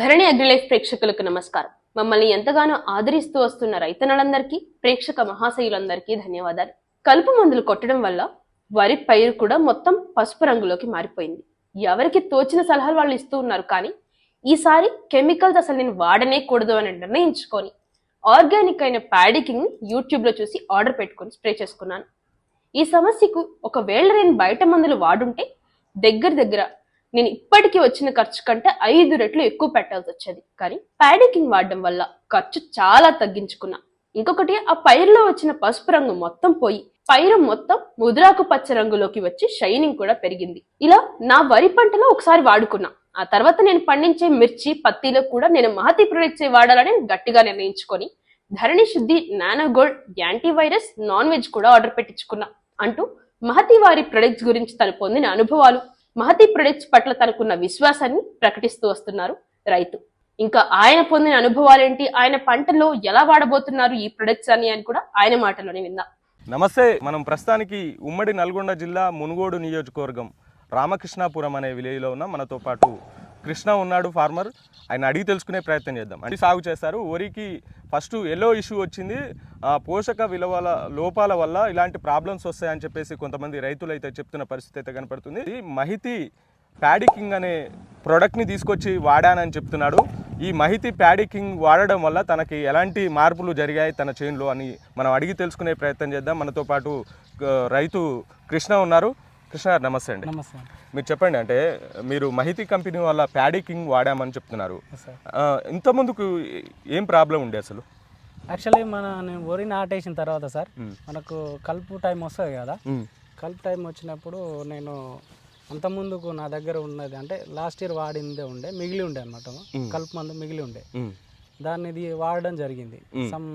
ధరణి Agrilife ప్రేక్షకులకు నమస్కారం. మమ్మల్ని ఎంతగానో ఆదరిస్తూ వస్తున్న రైతన్నలందరికీ ప్రేక్షక మహాశయులందరికీ ధన్యవాదాలు. కలుపు మందులు కొట్టడం వల్ల వరి పైరు కూడా మొత్తం పసుపు రంగులోకి మారిపోయింది. ఎవరికి తోచిన సలహాలు వాళ్ళు ఇస్తూ ఉన్నారు కానీ ఈసారి కెమికల్స్ అసలు నేను వాడనే కూడదు అని నిర్ణయించుకొని ఆర్గానిక్ అయిన ప్యాడికింగ్ యూట్యూబ్లో చూసి ఆర్డర్ పెట్టుకొని స్ప్రే చేసుకున్నాను. ఈ సమస్యకు ఒకవేళ నేను బయట మందులు వాడుంటే దగ్గర దగ్గర నేను ఇప్పటికీ వచ్చిన ఖర్చు కంటే ఐదు రెట్లు ఎక్కువ పెట్టాల్సి వచ్చేది. కానీ ప్యాడికింగ్ వాడడం వల్ల ఖర్చు చాలా తగ్గించుకున్నా. ఇంకొకటి ఆ పైరులో వచ్చిన పసుపు రంగు మొత్తం పోయి పైరు మొత్తం ముదురాకు పచ్చ రంగులోకి వచ్చి షైనింగ్ కూడా పెరిగింది. ఇలా నా వరి పంటలో ఒకసారి వాడుకున్నా. ఆ తర్వాత నేను పండించే మిర్చి పత్తిలో కూడా నేను మహతి ప్రొడక్ట్స్ వాడాలని గట్టిగా నిర్ణయించుకొని Dharani Shuddhi nano gold anti antivirus non veg కూడా ఆర్డర్ పెట్టించుకున్నా అంటూ మహతి వారి ప్రొడక్ట్స్ గురించి తను పొందిన అనుభవాలు. మహతి ప్రొడక్ట్స్ పట్ల తనకున్న విశ్వాసాన్ని ప్రకటిస్తూ వస్తున్నారు రైతు. ఇంకా ఆయన పొందిన అనుభవాలేంటి? ఆయన పంటలో ఎలా వాడబోతున్నారు ఈ ప్రొడక్ట్స్ అని అని కూడా ఆయన మాటలోనే విందాం. నమస్తే మనం ప్రస్తుతానికి ఉమ్మడి నల్గొండ జిల్లా మునుగోడు నియోజకవర్గం రామకృష్ణాపురం అనే విలేజ్లో ఉన్న. మనతో పాటు కృష్ణ ఉన్నాడు ఫార్మర్ ఆయన అడిగి తెలుసుకునే ప్రయత్నం చేద్దాం. అంటే సాగు చేస్తారు. వరికి ఫస్ట్ ఎల్లో ఇష్యూ వచ్చింది. పోషక విలువల లోపాల వల్ల ఇలాంటి ప్రాబ్లమ్స్ వస్తాయని చెప్పేసి కొంతమంది రైతులు అయితే చెప్తున్న పరిస్థితి అయితే కనపడుతుంది. ఈ మహితి ప్యాడికింగ్ అనే ప్రోడక్ట్ని తీసుకొచ్చి వాడానని చెప్తున్నాడు. ఈ మహితి ప్యాడికింగ్ వాడడం వల్ల తనకి ఎలాంటి మార్పులు జరిగాయి తన చేనులో అని మనం అడిగి తెలుసుకునే ప్రయత్నం చేద్దాం. మనతో పాటు రైతు కృష్ణ ఉన్నారు. కృష్ణ గారు నమస్తే అండి. నమస్తే మీరు చెప్పండి అంటే మీరు మహితి కంపెనీ వల్ల ప్యాడికింగ్ వాడామని చెప్తున్నారు. సార్ ఆ, ఇంతకుముందుకు ఏం ప్రాబ్లం ఉండే అసలు? యాక్చువల్లీ మన నేను వరి నాటేసిన తర్వాత సార్ మ్. మనకు కలుపు టైం వస్తుంది కదా. ఉమ్, కలుపు టైం వచ్చినప్పుడు నేను అంతకుముందుకు నా దగ్గర ఉన్నది అంటే లాస్ట్ ఇయర్ వాడిందే ఉండే మిగిలి ఉండే అనమాట కలుపు మందు మిగిలి ఉండే. దాన్ని వాడడం జరిగింది. సమ్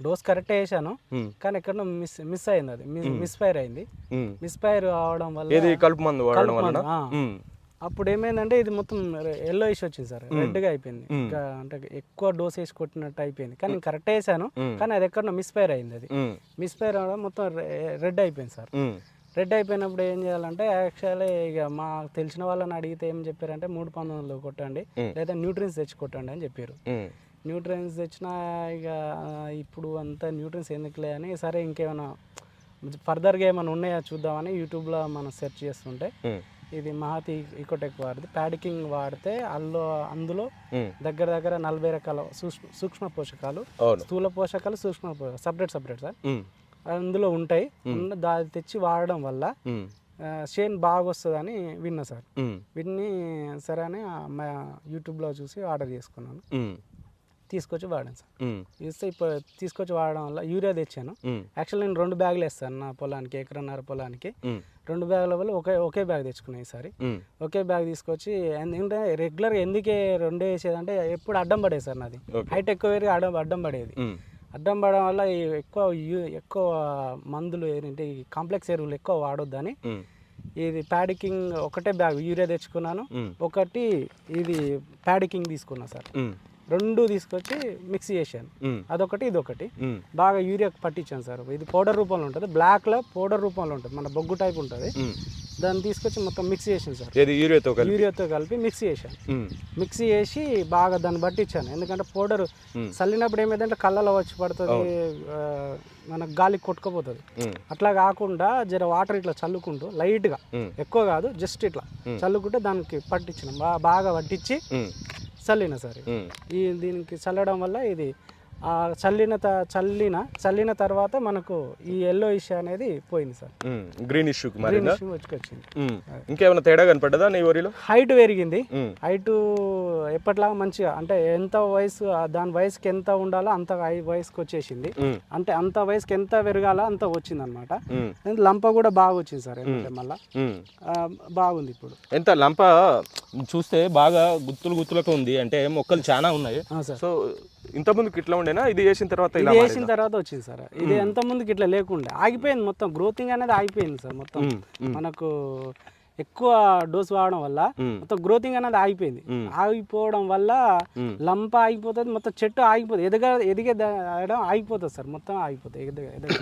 డోస్ కరెక్ట్ వేసాను కానీ ఎక్కడో మిస్ మిస్ అయింది అది మిస్ ఫైర్ అయింది. ఉమ్. మిస్ ఫైర్ అవడం వల్ల కలుపు మందు వాడడం అప్పుడు ఏమైందంటే ఇది మొత్తం ఎల్లో ఇష్యూ వచ్చింది సార్. రెడ్గా అయిపోయింది. ఇంకా అంటే ఎక్కువ డోస్ వేసి కొట్టినట్టు అయిపోయింది. కానీ నేను కరెక్ట్ వేసాను. కానీ అది ఎక్కడో మిస్ఫైర్ అయింది అది మిస్ఫైర్ అవడం మొత్తం రెడ్ అయిపోయింది సార్. రెడ్ అయిపోయినప్పుడు ఏం చేయాలంటే యాక్చువల్లీ ఇక మా తెలిసిన వాళ్ళని అడిగితే ఏం చెప్పారంటే మూడు పంతొమ్మిదిలో కొట్టండి. లేదా న్యూట్రియన్స్ తెచ్చి కొట్టండి అని చెప్పారు. న్యూట్రియన్స్ తెచ్చినా ఇక ఇప్పుడు అంతా న్యూట్రియన్స్ ఎందుకులే అని సరే ఇంకేమైనా ఫర్దర్గా ఏమైనా ఉన్నాయా చూద్దామని యూట్యూబ్లో మనం సెర్చ్ చేస్తుంటే ఇది మహతి ఇకోటెక్ వాడితే ప్యాడికింగ్ వాడితే అందులో అందులో. దగ్గర దగ్గర నలభై రకాల సూక్ష్మ సూక్ష్మ పోషకాలు స్థూల పోషకాలు సూక్ష్మ పోషకాలు సపరేట్ సపరేట్ సార్. అందులో ఉంటాయి. దాన్ని తెచ్చి వాడడం వల్ల షేన్ బాగా వస్తుందని విన్నా సార్. విన్ని సరే అని యూట్యూబ్లో చూసి ఆర్డర్ చేసుకున్నాను. తీసుకొచ్చి వాడాను సార్. ఇస్తే ఇప్పుడు తీసుకొచ్చి వాడడం వల్ల యూరియా తెచ్చాను. యాక్చువల్ నేను రెండు బ్యాగులు వేస్తాను నా పొలానికి ఎకరన్నర పొలానికి. రెండు బ్యాగుల వల్ల ఒకే ఒకే బ్యాగ్ తెచ్చుకున్నాను ఈసారి. ఒకే బ్యాగ్ తీసుకొచ్చి ఎందుకంటే రెగ్యులర్గా ఎందుకే రెండే వేసేదంటే ఎప్పుడు అడ్డం పడేది సార్ నాది. హైట్ ఎక్కువ పెరిగి అడ్డం అడ్డం పడేది. అడ్డం పడడం వల్ల ఈ ఎక్కువ ఎక్కువ మందులు ఏంటంటే ఈ కాంప్లెక్స్ ఎరువులు ఎక్కువ వాడొద్దని ఇది ప్యాడికింగ్ ఒకటే బ్యాగ్ యూరియా తెచ్చుకున్నాను. ఒకటి ఇది ప్యాడికింగ్ తీసుకున్నా సార్. రెండు తీసుకొచ్చి మిక్స్ చేశాను. అదొకటి ఇదొకటి. బాగా యూరియా పట్టించాను సార్. ఇది పౌడర్ రూపంలో ఉంటుంది. బ్లాక్లో పౌడర్ రూపంలో ఉంటుంది. మన బొగ్గు టైప్ ఉంటుంది. దాన్ని తీసుకొచ్చి మొత్తం మిక్స్ చేసాను సార్. యూరియాతో కలిపి? యూరియాతో కలిపి మిక్స్ చేశాను. మిక్సీ చేసి బాగా దాన్ని పట్టించాను. ఎందుకంటే పౌడర్ చల్లినప్పుడు ఏమైందంటే కళ్ళలో వచ్చి పడుతుంది మనకు గాలికి కొట్టుకుపోతుంది. అట్లా కాకుండా జర వాటర్ ఇట్లా చల్లుకుంటూ లైట్గా ఉమ్, ఎక్కువ కాదు జస్ట్ ఇట్లా చల్లుకుంటే దానికి పట్టించిన బాగా పట్టించి చల్లిన సరే. ఈ దీనికి చల్లడం వల్ల ఇది చల్లిన త- చల్లిన చల్లిన తర్వాత మనకు ఈ ఎల్లో ఇష్యూ అనేది పోయింది సార్. గ్రీన్ ఇష్యూకి మరి గ్రీన్ ఇష్యూ వచ్చుకొచ్చింది. ఇంకేమైనా తేడా కనపడ్డదా నీ వరిలో హైట్ పెరిగింది. హైట్ ఎప్పటిలాగా మంచిగా అంటే ఎంత వయసు దాని వయసుకి ఎంత ఉండాలో అంత హై- వయసుకి వచ్చేసింది అంటే అంత వయసుకి ఎంత పెరగాలో అంత వచ్చింది అనమాట లంప కూడా బాగా వచ్చింది సార్ ఏంటంటే మళ్ళా. బాగుంది ఇప్పుడు. ఎంత లంప చూస్తే బాగా గుత్తులు గుత్తులకు ఉంది. అంటే మొక్కలు చాలా ఉన్నాయి. సో ఇంత ముందుకు ఇట్లా ఉండేనా? ఇది వేసిన తర్వాత ఇది వేసిన తర్వాత వచ్చింది సార్. ఇది ఎంత ముందుకి ఇట్లా లేకుండా ఆగిపోయింది మొత్తం. గ్రోతింగ్ అనేది ఆగిపోయింది సార్ మొత్తం. మనకు ఎక్కువ డోస్ వాడడం వల్ల మొత్తం గ్రోతింగ్ అనేది ఆగిపోయింది. ఆగిపోవడం వల్ల. లంప ఆగిపోతుంది మొత్తం చెట్టు ఆగిపోతుంది. ఎదగ ఎదిగే ఆగిపోతుంది సార్. మొత్తం ఆగిపోతుంది ఎదగ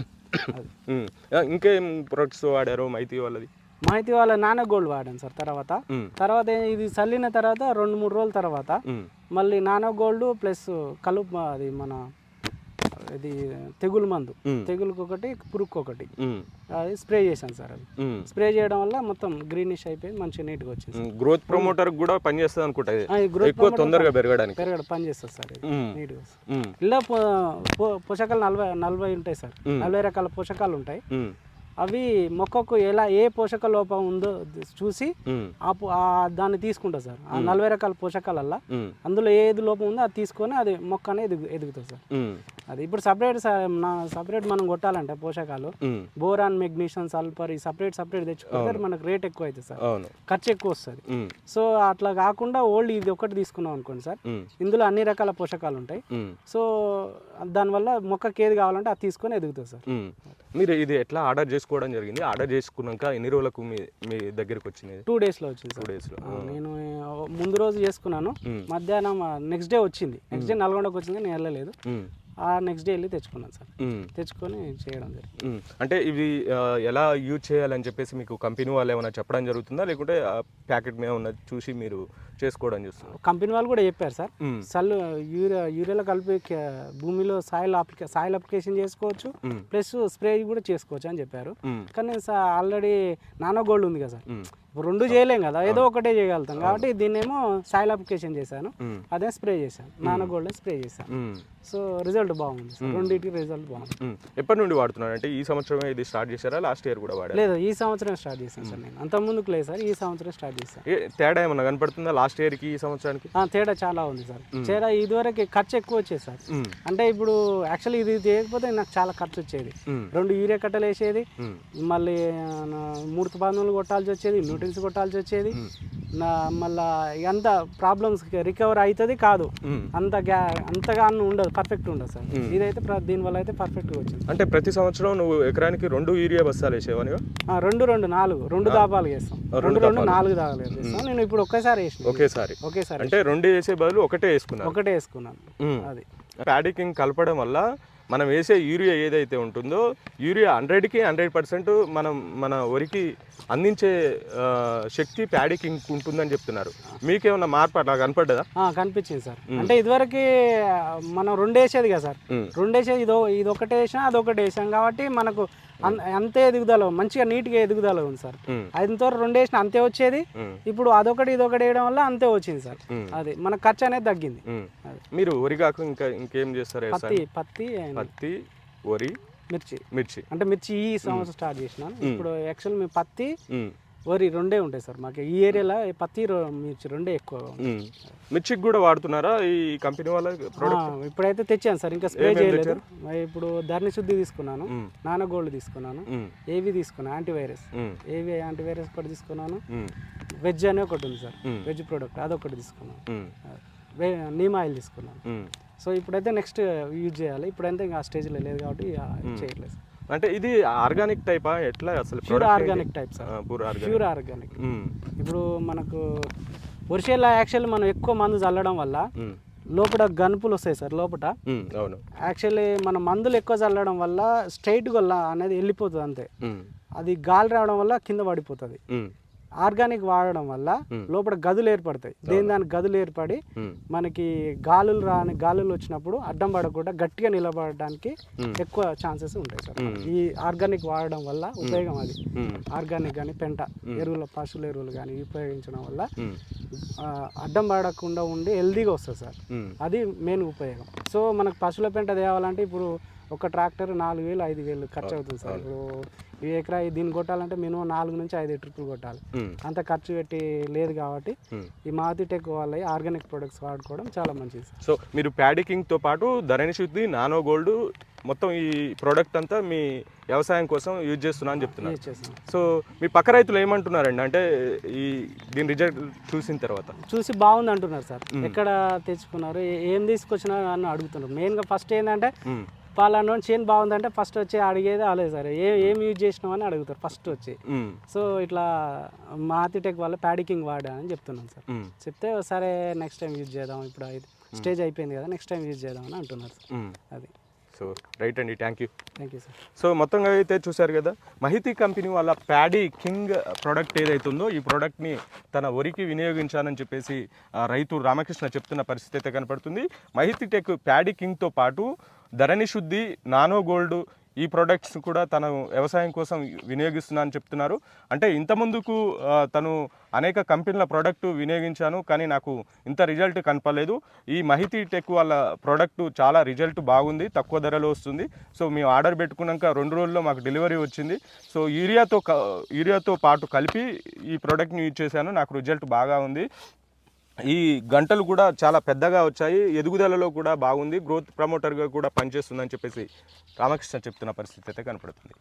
ఇంకేం ప్రొడక్ట్స్ వాడారు మైతి వాళ్ళది? మాహితి వాళ్ళ నాన్న గోల్డ్ వాడాను సార్ తర్వాత. తర్వాత ఇది చల్లిన తర్వాత రెండు మూడు రోజుల తర్వాత మళ్ళీ నానో గోల్డ్ ప్లస్ కలుపు అది మన ఇది తెగులు మందు. తెగులుకి ఒకటి పురుగుకి ఒకటి. అది స్ప్రే చేశాను సార్ అది. స్ప్రే చేయడం వల్ల మొత్తం గ్రీనిష్ అయిపోయి మంచిగా నీట్గా వచ్చింది సార్. మ్మ్. గ్రోత్ ప్రమోటర్ కూడా పనిచేస్తుంది అనుకుంటా ఎక్కువ తొందరగా పెరగడానికి పెరగడ పని చేస్తుంది సార్ వస్తుంది. మ్మ్. ఇలా పోషకాలు నలభై నలభై ఉంటాయి సార్. నలభై రకాల పోషకాలు ఉంటాయి. అవి మొక్కకు ఎలా ఏ పోషక లోపం ఉందో చూసి. ఆ దాన్ని తీసుకుంటా సార్ ఆ నలభై రకాల పోషకాలల్లా. అందులో ఏది లోపం ఉందో అది తీసుకొని అది మొక్క అనేది ఎదుగు ఎదుగుతుంది సార్. అది ఇప్పుడు సపరేట్ నా సపరేట్ మనం కొట్టాలంటే పోషకాలు. బోరాన్ మెగ్నీషియం సల్ఫర్ ఈ సపరేట్ సపరేట్ తెచ్చుకుంటే మనకు రేట్ ఎక్కువ అవుతుంది సార్ ఖర్చు ఎక్కువ వస్తుంది. సో అట్లా కాకుండా ఓల్డ్ ఇది ఒకటి తీసుకున్నాం అనుకోండి సార్. ఇందులో అన్ని రకాల పోషకాలు ఉంటాయి. సో దానివల్ల మొక్కకి ఏది కావాలంటే అది తీసుకొని ఎదుగుతుంది సార్. మీరు ఇది ఎట్లా ఆర్డర్ చేసుకోవడం జరిగింది. ఆర్డర్ చేసుకున్నాక ఎన్ని రోజులకు మీ మీ దగ్గరికి వచ్చింది? టూ డేస్లో వచ్చింది టూ డేస్లో. నేను ముందు రోజు చేసుకున్నాను. మధ్యాహ్నం నెక్స్ట్ డే వచ్చింది. నెక్స్ట్ డే నల్గొండకు వచ్చింది నేను వెళ్ళలేదు. ఆ నెక్స్ట్ డే వెళ్ళి తెచ్చుకున్నాను సార్. తెచ్చుకొని చేయడం జరిగింది. అంటే ఇవి ఎలా యూజ్ చేయాలని చెప్పేసి మీకు కంపెనీ వాళ్ళు ఏమైనా చెప్పడం జరుగుతుందా? లేకుంటే ప్యాకెట్ మీద ఉన్నది చూసి మీరు చేసుకోవడం చేస్తున్నారు కంపెనీ వాళ్ళు కూడా చెప్పారు సార్. సల్ యూరియా యూరియాలో కలిపి భూమిలో సాయిల్ అప్లికే సాయిల్ అప్లికేషన్ చేసుకోవచ్చు. ప్లస్ స్ప్రే కూడా చేసుకోవచ్చు అని చెప్పారు. కానీ ఆల్రెడీ నానో గోల్డ్ ఉంది కదా సార్. ఇప్పుడు రెండు చేయలేం కదా ఏదో ఒకటే చేయగలుగుతాం. కాబట్టి దీన్నేమో సాయిల్ అప్లికేషన్ చేశాను. అదే స్ప్రే చేశాను. నానో గోల్డ్ స్ప్రే చేశాను. సో రిజల్ట్ బాగుంది సార్. రెండింటికి రిజల్ట్ బాగుంది. ఎప్పటి నుండి వాడుతున్నారు? అంటే ఈ సంవత్సరమే ఇది స్టార్ట్ చేశారా? లాస్ట్ ఇయర్ కూడా వాడారు? లేదు ఈ సంవత్సరం స్టార్ట్ చేశాను సార్ నేను. అంత ముందుకు లేదు సార్ ఈ సంవత్సరం స్టార్ట్ చేశాను. తేడా ఏమన్నా కనపడుతుందా? లాస్ట్ ఇయర్కి ఈ సంవత్సరానికి తేడా చాలా ఉంది సార్ తేడా ఇదివరకు ఖర్చు ఎక్కువ వచ్చేది సార్. అంటే ఇప్పుడు యాక్చువల్లీ ఇది చేయకపోతే నాకు చాలా ఖర్చు వచ్చేది. రెండు యూరియా కట్టలు వేసేది. మళ్ళీ ఆ, నా మూడు పనులు కొట్టాల్సి వచ్చేది న్యూట్రిన్స్ కొట్టాల్సి వచ్చేది మళ్ళా అంత ప్రాబ్లమ్స్ రికవర్ అవుతుంది కాదు. అంత గ్యా అంతగా ఉండదు పర్ఫెక్ట్ ఉండదు సార్. ఇదైతే దీనివల్ల అయితే పర్ఫెక్ట్గా వచ్చింది. అంటే ప్రతి సంవత్సరం నువ్వు ఎకరానికి రెండు యూరియా బస్తాలు వేసేవనిగా రెండు రెండు నాలుగు రెండు దాపాలు వేస్తాం రెండు రెండు నాలుగు దాపాలు వేస్తాం నేను ఇప్పుడు ఒకేసారి వేసిన. ఒకేసారి. ఒకేసారి అంటే రెండు వేసే బదులు ఒకటే వేసుకున్నారు. ఒకటే వేసుకున్నాను. అది. ప్యాడికింగ్ కలపడం వల్ల మనం వేసే యూరియా ఏదైతే ఉంటుందో యూరియా హండ్రెడ్కి హండ్రెడ్ పర్సెంట్ మనం మన వరికి అందించే శక్తి ప్యాడికింగ్ ఉంటుందని చెప్తున్నారు. మీకేమన్నా మార్పు అట్లా కనపడ్డదా? కనిపించింది సార్. అంటే ఇదివరకు మనం రెండు వేసేది కదా సార్. రెండు వేసేది ఇదో ఇది ఒకటి వేసినా అది ఒకటి వేసాం కాబట్టి మనకు అంతే ఎదుగుదల మంచిగా నీట్గా ఎదుగుదల ఉంది సార్. ఐదుతో రెండు వేసిన అంతే వచ్చేది. ఇప్పుడు అదొకటి ఇదొకటి వేయడం వల్ల అంతే వచ్చింది సార్. అది మన ఖర్చు అనేది తగ్గింది. మీరు వరి కాక ఇంకా ఇంకేం చేస్తారు పత్తి పత్తి పత్తి వరి మిర్చి. మిర్చి. అంటే మిర్చి ఈ సంవత్సరం స్టార్ట్ చేసినాను ఇప్పుడు యాక్చువల్ మేము పత్తి. వరి రెండే ఉంటాయి సార్ మాకు ఈ ఏరియాలో పత్తి మిర్చి రెండే ఎక్కువ. మిర్చికి కూడా వాడుతున్నారా ఈ కంపెనీ వాళ్ళ ఇప్పుడైతే తెచ్చాను సార్ ఇంకా స్ప్రే చేయలేదు మరి ఇప్పుడు ధరణి శుద్ధి తీసుకున్నాను. నానో గోల్డ్ తీసుకున్నాను. ఏవి తీసుకున్నాను యాంటీవైరస్. ఏవి యాంటీవైరస్ ఒకటి తీసుకున్నాను. వెజ్ అనే ఒకటి ఉంది సార్. వెజ్ ప్రోడక్ట్ అదొకటి తీసుకున్నాను నీమ్ ఆయిల్ తీసుకున్నాను. సో ఇప్పుడైతే నెక్స్ట్ యూజ్ చేయాలి ఇప్పుడైతే ఇంకా ఆ స్టేజ్లో లేదు కాబట్టి చేయట్లేదు. అంటే ఇది ఆర్గానిక్ టైపా ఎట్లా అసలు pure organic? Type sir organic pure organic. ఇప్పుడు మనకు వర్షాల యాక్చువల్లీ మనం ఎక్కువ మందు చల్లడం వల్ల. లోపల గనుపులు వస్తాయి సార్ లోపల. అవును యాక్చువల్లీ మన మందులు ఎక్కువ చల్లడం వల్ల స్ట్రైట్గా అనేది వెళ్ళిపోతుంది అంతే. అది గాలి రావడం వల్ల కింద పడిపోతుంది. ఆర్గానిక్ వాడడం వల్ల లోపల గదులు ఏర్పడతాయి దేని దాని గదులు ఏర్పడి. మనకి గాలులు రాని గాలులు వచ్చినప్పుడు అడ్డం పడకుండా గట్టిగా నిలబడడానికి. ఎక్కువ ఛాన్సెస్ ఉంటాయి సార్. ఈ ఆర్గానిక్ వాడడం వల్ల ఉపయోగం అది. ఆర్గానిక్ కానీ పెంట ఎరువుల పశువుల ఎరువులు కానీ ఉపయోగించడం వల్ల అడ్డం పడకుండా ఉండి హెల్దీగా వస్తుంది సార్. అది మెయిన్ ఉపయోగం సో మనకు పశువుల పెంట తేవాలంటే ఇప్పుడు ఒక ట్రాక్టర్ నాలుగు వేలు ఐదు వేలు ఖర్చు అవుతుంది సార్ ఇప్పుడు ఈ ఎకరా దీన్ని కొట్టాలంటే మినిమం నాలుగు నుంచి ఐదు ట్రిప్పులు కొట్టాలి. అంత ఖర్చు పెట్టి లేదు కాబట్టి. ఈ మారుతి టెక్ వాళ్ళ ఆర్గానిక్ ప్రొడక్ట్స్ వాడుకోవడం చాలా మంచిది సో మీరు ప్యాడికింగ్తో పాటు ధరణి శుద్ధి నానో గోల్డ్ మొత్తం ఈ ప్రోడక్ట్ అంతా మీ వ్యవసాయం కోసం యూజ్ చేస్తున్నా అని చెప్తున్నారు. సో మీ పక్క రైతులు ఏమంటున్నారండి? అంటే ఈ దీని రిజల్ట్ చూసిన తర్వాత. చూసి బాగుంది అంటున్నారు సార్. ఎక్కడ తెచ్చుకున్నారు ఏ- తీసుకొచ్చినారు అని అడుగుతున్నారు. మెయిన్గా ఫస్ట్ ఏంటంటే మ్మ్. పలానా చేను బాగుందంటే ఫస్ట్ వచ్చి అడిగేది అలే సార్. ఏ ఏం యూజ్ చేసినామని అడుగుతారు ఫస్ట్ వచ్చి. సో ఇట్లా మాతి టెక్ వల్ల ప్యాడికింగ్ వాడానని చెప్తున్నాను సార్. చెప్తే సరే నెక్స్ట్ టైం యూజ్ చేద్దాం ఇప్పుడు స్టేజ్ అయిపోయింది కదా నెక్స్ట్ టైం యూజ్ చేద్దాం అని అంటున్నారు సార్. అది. సో రైట్ అండి. Thank you thank you sir so మొత్తంగా అయితే చూశారు కదా మహితి కంపెనీ వాళ్ళ ప్యాడీ కింగ్ ప్రోడక్ట్ ఏదైతే ఉందో ఈ ప్రోడక్ట్ని తన వరికి వినియోగించానని చెప్పేసి రైతు రామకృష్ణ చెప్తున్న పరిస్థితి అయితే కనపడుతుంది. మహితి టెక్ ప్యాడీ కింగ్తో పాటు ధరణి శుద్ధి నానో గోల్డ్ ఈ ప్రోడక్ట్స్ కూడా తను వ్యవసాయం కోసం వినియోగిస్తున్నా అని చెప్తున్నారు. అంటే ఇంత ముందుకు తను అనేక కంపెనీల ప్రోడక్ట్ వినియోగించాను కానీ నాకు ఇంత రిజల్ట్ కనపలేదు ఈ మహితి టెక్ వాళ్ళ ప్రోడక్ట్ చాలా రిజల్ట్ బాగుంది తక్కువ ధరలో వస్తుంది. సో మేము ఆర్డర్ పెట్టుకున్నాక రెండు రోజుల్లో మాకు డెలివరీ వచ్చింది. సో యూరియాతో క- యూరియాతో పాటు కలిపి ఈ ప్రోడక్ట్ని యూజ్ చేశాను నాకు రిజల్ట్ బాగా ఉంది. ఈ గంటలు కూడా చాలా పెద్దగా వచ్చాయి. ఎదుగుదలలో కూడా బాగుంది. గ్రోత్ ప్రమోటర్గా కూడా పనిచేస్తుందని చెప్పేసి రామకృష్ణ చెప్తున్న పరిస్థితి అయితే కనపడుతుంది.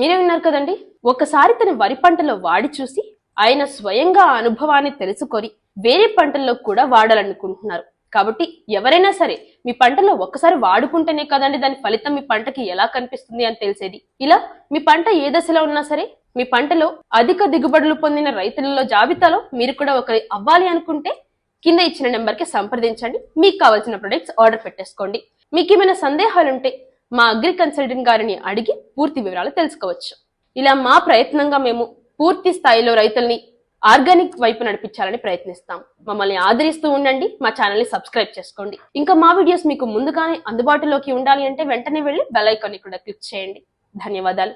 మీరే విన్నారు కదండి? ఒకసారి తన వరి పంటలో వాడి చూసి ఆయన స్వయంగా అనుభవాన్ని తెలుసుకొని వేరే పంటల్లో కూడా వాడాలనుకుంటున్నారు. కాబట్టి ఎవరైనా సరే మీ పంటలో ఒక్కసారి వాడుకుంటేనే కదండి దాని ఫలితం మీ పంటకి ఎలా కనిపిస్తుంది అని తెలిసేది? ఇలా మీ పంట ఏ దశలో ఉన్నా సరే మీ పంటలో అధిక దిగుబడులు పొందిన రైతులలో జాబితాలో మీరు కూడా ఒకరి అవ్వాలి అనుకుంటే కింద ఇచ్చిన నెంబర్కి సంప్రదించండి. మీకు కావాల్సిన ప్రొడక్ట్స్ ఆర్డర్ పెట్టేసుకోండి. మీకు ఏమైనా సందేహాలుంటే మా అగ్రి కన్సల్టెంట్ గారిని అడిగి పూర్తి వివరాలు తెలుసుకోవచ్చు. ఇలా మా ప్రయత్నంగా మేము పూర్తి స్థాయిలో రైతుల్ని ఆర్గానిక్ వైపు నడిపించాలని ప్రయత్నిస్తాం. మమ్మల్ని ఆదరిస్తూ ఉండండి. మా ఛానల్ని సబ్స్క్రైబ్ చేసుకోండి. ఇంకా మా వీడియోస్ మీకు ముందుగానే అందుబాటులోకి ఉండాలి అంటే వెంటనే వెళ్ళి బెల్ ఐకాన్ని కూడా క్లిక్ చేయండి. ధన్యవాదాలు.